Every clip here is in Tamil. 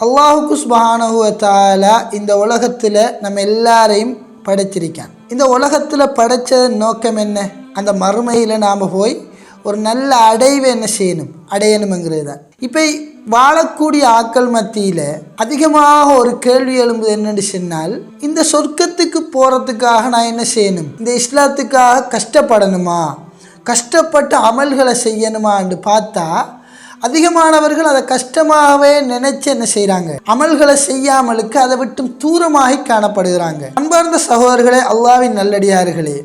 அல்லாஹுக்கு சுபானஹுவத்தால இந்த உலகத்தில் நம்ம எல்லாரையும் படைச்சிருக்கான் இந்த உலகத்தில் படைச்ச நோக்கம் என்ன? அந்த மறுமையில் நாம் போய் ஒரு நல்ல அடைவை என்ன செய்யணும்? அடையணுங்கிறது தான் இப்போ வாழக்கூடிய ஆக்கள் மத்தியில் அதிகமாக ஒரு கேள்வி எழும்புது என்னன்னு சொன்னால் இந்த சொர்க்கத்துக்கு போகிறதுக்காக நான் என்ன செய்யணும்? இந்த இஸ்லாத்துக்காக கஷ்டப்படணுமா? கஷ்டப்பட்டு அமல்களை செய்யணுமான்னு பார்த்தா அதிகமானவர்கள் அதை கஷ்டமாகவே நினைச்சு என்ன செய்கிறாங்க அமல்களை செய்யாமலுக்கு அதை விட்டும் தூரமாகி காணப்படுகிறாங்க. அன்பார்ந்த சகோதரர்களே அல்லாவின் நல்லடியார்களே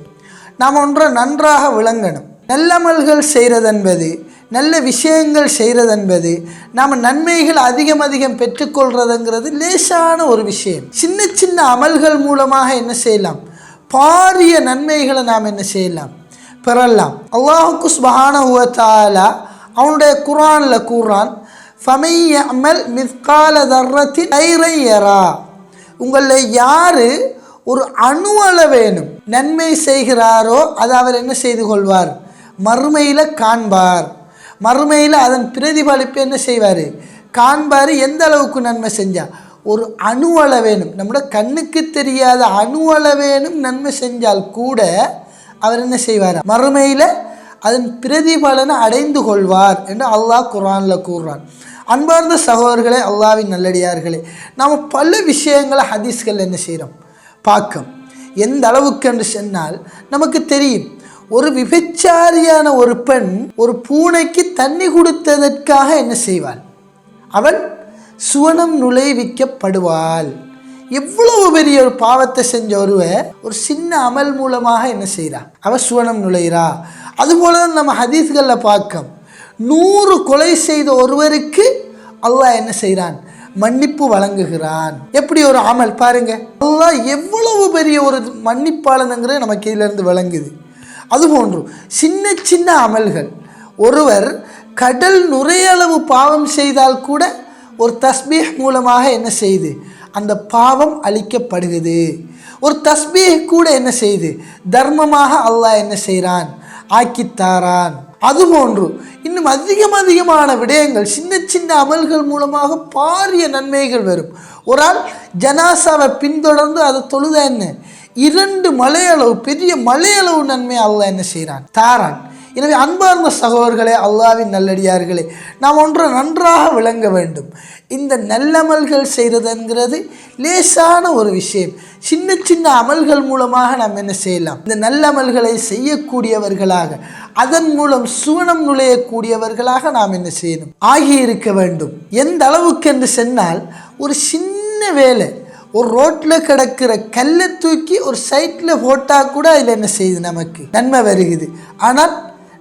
நாம் ஒன்றை நன்றாக விளங்கணும். நல்லமல்கள் செய்கிறதென்பது நல்ல விஷயங்கள் செய்கிறதென்பது நாம் நன்மைகள் அதிகம் அதிகம் பெற்றுக்கொள்றதுங்கிறது லேசான ஒரு விஷயம். சின்ன சின்ன அமல்கள் மூலமாக என்ன செய்யலாம்? பாரிய நன்மைகளை நாம் என்ன செய்யலாம்? பெறலாம். அல்லாஹுக்கு சுபஹானஹுவத்தாலா அவனுடைய குரானில் கூறான் ஃபமையமல் மிஸ்கால தர்றத்தின் ஐரையரா உங்களில் யார். ஒரு அணுவள வேணும் நன்மை செய்கிறாரோ அதை அவர் என்ன செய்து கொள்வார்? மறுமையில் காண்பார். மறுமையில் அதன் பிரதிபலிப்பு என்ன செய்வார்? காண்பார் எந்த அளவுக்கு நன்மை செஞ்சால் ஒரு அணுவள வேணும் நம்மளோட கண்ணுக்கு தெரியாத அணுவள வேணும் நன்மை செஞ்சால் கூட அவர் என்ன செய்வார்? மறுமையில் அதன் பிரதிபலனை அடைந்து கொள்வார் என்று அல்லாஹ் குரானில் கூறுறான். அன்பார்ந்த சகோதரர்களே அல்லாவின் நல்லடியார்களே நாம் பல விஷயங்களை ஹதீஸ்கள் என்ன செய்கிறோம் பார்க்கும் எந்த அளவுக்கு என்று சொன்னால் நமக்கு தெரியும் ஒரு விபச்சாரியான ஒரு பெண் ஒரு பூனைக்கு தண்ணி கொடுத்ததற்காக என்ன செய்வாள்? அவள் சுவனம் நுழைவிக்கப்படுவாள். எவ்வளவு பெரிய ஒரு பாவத்தை செஞ்ச ஒருவர் ஒரு சின்ன அமல் மூலமாக என்ன செய்கிறா அவன் சுவனம் நுழைகிறா அதுபோல தான் நம்ம ஹதீஸ்களில் பார்க்க நூறு கொலை செய்த ஒருவருக்கு அல்லாஹ் என்ன செய்கிறான் மன்னிப்பு வழங்குகிறான். எப்படி ஒரு அமல்? பாருங்க. அல்லாஹ் எவ்வளவு பெரிய ஒரு மன்னிப்பாளனுங்கிறது நம்ம கீழேருந்து விளங்குது. அதுபோன்று சின்ன சின்ன அமல்கள். ஒருவர் கடல் நுரையளவு பாவம் செய்தால் கூட ஒரு தஸ்பீஹ் மூலமாக என்ன செய்யுது அந்த பாவம் அழிக்கப்படுகிறது. ஒரு தஸ்பீஹ் கூட என்ன செய்யுது தர்மமாக அல்லாஹ் என்ன செய்கிறான் ஆக்கித்தாரான். அது போன்று இன்னும் அதிகம் அதிகமான விடயங்கள் சின்ன சின்ன அமல்கள் மூலமாக பாரிய நன்மைகள் வரும். ஒரு ஆள் ஜனாசாவை பின்தொடர்ந்து அதை தொழுத என்ன? இரண்டு மலையளவு பெரிய மலையளவு நன்மை அல்லாஹ் என்ன செய்கிறான் தாரான். எனவே அன்பார்ந்த சகோதரர்களே அல்லாவின் நல்லடியார்களே நாம் ஒன்று நன்றாக விளங்க வேண்டும். இந்த நல்லமல்கள் செய்கிறதுங்கிறது லேசான ஒரு விஷயம். சின்ன சின்ன அமல்கள் மூலமாக நாம் என்ன செய்யலாம்? இந்த நல்லமல்களை செய்யக்கூடியவர்களாக அதன் மூலம் சுவனம் நுழையக்கூடியவர்களாக நாம் என்ன செய்யணும்? ஆகியிருக்க வேண்டும். எந்த அளவுக்கு என்று சென்றால் ஒரு சின்ன வேலை ஒரு ரோட்டில் கிடக்கிற கல்லை தூக்கி ஒரு சைட்டில் போட்டால் கூட அதில் என்ன செய்யுது நமக்கு? நன்மை வருகுது ஆனால்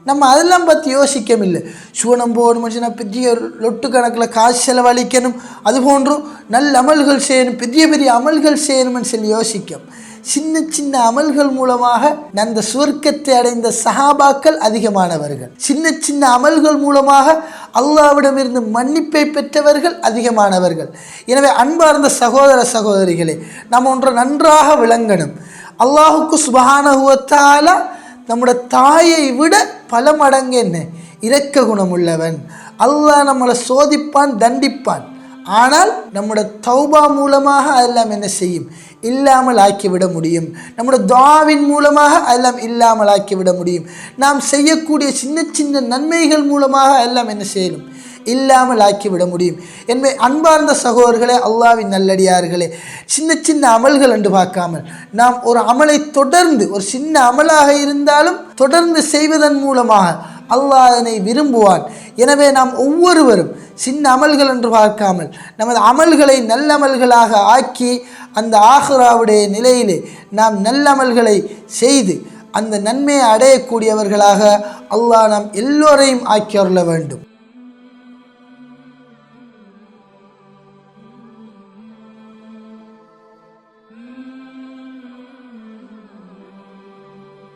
நம்ம அதெல்லாம் பற்றி யோசிக்கவில்லை. சுவனம் போகணும் சொன்னால் பெரிய லொட்டு கணக்கில் காசு செலவழிக்கணும். அது போன்றும் நல்ல அமல்கள் செய்யணும் பெரிய பெரிய அமல்கள் செய்யணும்னு சொல்லி யோசிக்கும். சின்ன சின்ன அமல்கள் மூலமாக அந்த சுவர்க்கத்தை அடைந்த சஹாபாக்கள் அதிகமானவர்கள். சின்ன சின்ன அமல்கள் மூலமாக அல்லாவிடமிருந்து மன்னிப்பை பெற்றவர்கள் அதிகமானவர்கள். எனவே அன்பார்ந்த சகோதர சகோதரிகளே நாம் ஒன்று நன்றாக விளங்கணும். அல்லாஹுக்கு சுபானகுவத்தால் நம்முடைய தாயை விட பல மடங்கு என்ன இரக்க குணமுள்ளவன் அல்லாஹ் நம்மளை சோதிப்பான் தண்டிப்பான் ஆனால் நம்முடைய தௌபா மூலமாக அதெல்லாம் என்ன செய்யும் இல்லாமல் ஆக்கிவிட முடியும் நம்முடைய துவாவின் மூலமாக அதெல்லாம் இல்லாமல் ஆக்கிவிட முடியும் நாம் செய்யக்கூடிய சின்ன சின்ன நன்மைகள் மூலமாக எல்லாம் என்ன செய்யணும் இல்லாமல் ஆக்கிவிட முடியும். என்பதை அன்பார்ந்த சகோதரர்களே அல்லாவின் நல்லடியார்களே சின்ன சின்ன அமல்கள் என்று பார்க்காமல் நாம் ஒரு அமலை தொடர்ந்து ஒரு சின்ன அமலாக இருந்தாலும் தொடர்ந்து செய்வதன் மூலமாக அல்லாஹ் அதனை விரும்புவான். எனவே நாம் ஒவ்வொருவரும் சின்ன அமல்கள் என்று பார்க்காமல் நமது அமல்களை நல்லமல்களாக ஆக்கி அந்த ஆஹ்ராவுடைய நிலையிலே நாம் நல்லமல்களை செய்து அந்த நன்மையை அடையக்கூடியவர்களாக அல்லாஹ் நாம் எல்லோரையும் ஆக்கி அருள வேண்டும்.